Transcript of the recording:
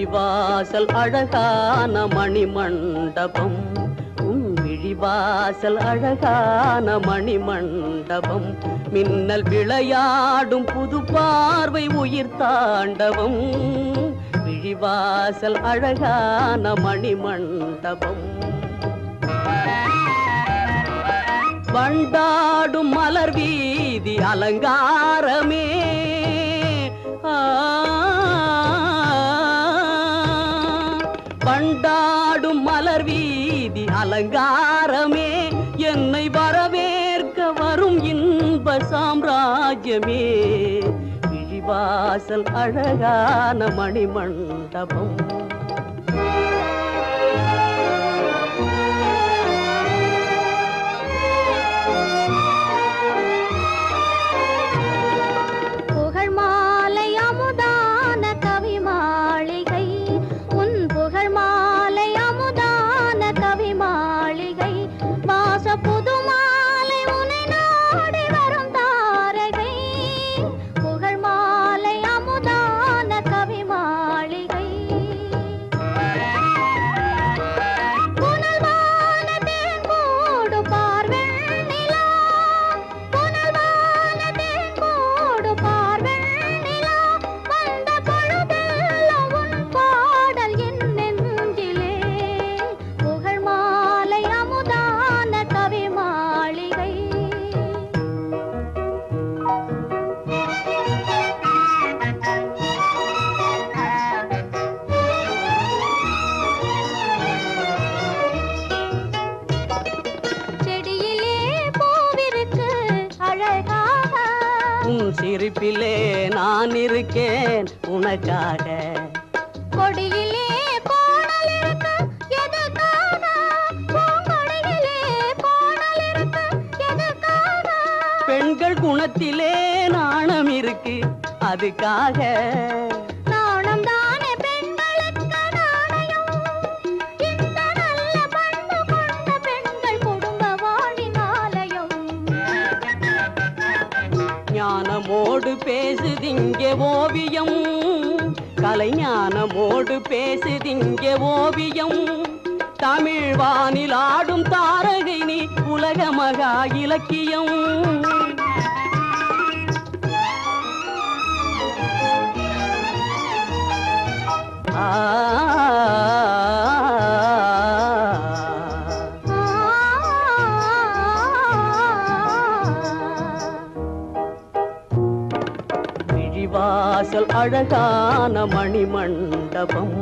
விழிவாசல் அழகான மணிமண்டபம். உன் விழிவாசல் அழகான மணிமண்டபம். மின்னல் விளையாடும் புது பார்வை உயிர் தாண்டவம். விழிவாசல் அழகான மணிமண்டபம். வண்டாடும் மலர் வீதி அலங்காரமே. வண்டாடும் மலர் வீதி அலங்காரமே. என்னை வரவேற்க வரும் இன்ப சாம்ராஜ்யமே. விழிவாசல் அழகான மணிமண்டபம். உன் சிரிப்பிலே நான் இருக்கேன் உனக்காக. கொடியிலே பெண்கள் குணத்திலே நாணம் இருக்கு அதுக்காக. கலைஞானமோடு பேசுதிங்கே ஓவியம். கலைஞானமோடு பேசுதிங்கே ஓவியம். தமிழ் வானில் ஆடும் தாரகை நீ உலக மகா இலக்கியம். வாசல் அழகான மணிமண்டபம்.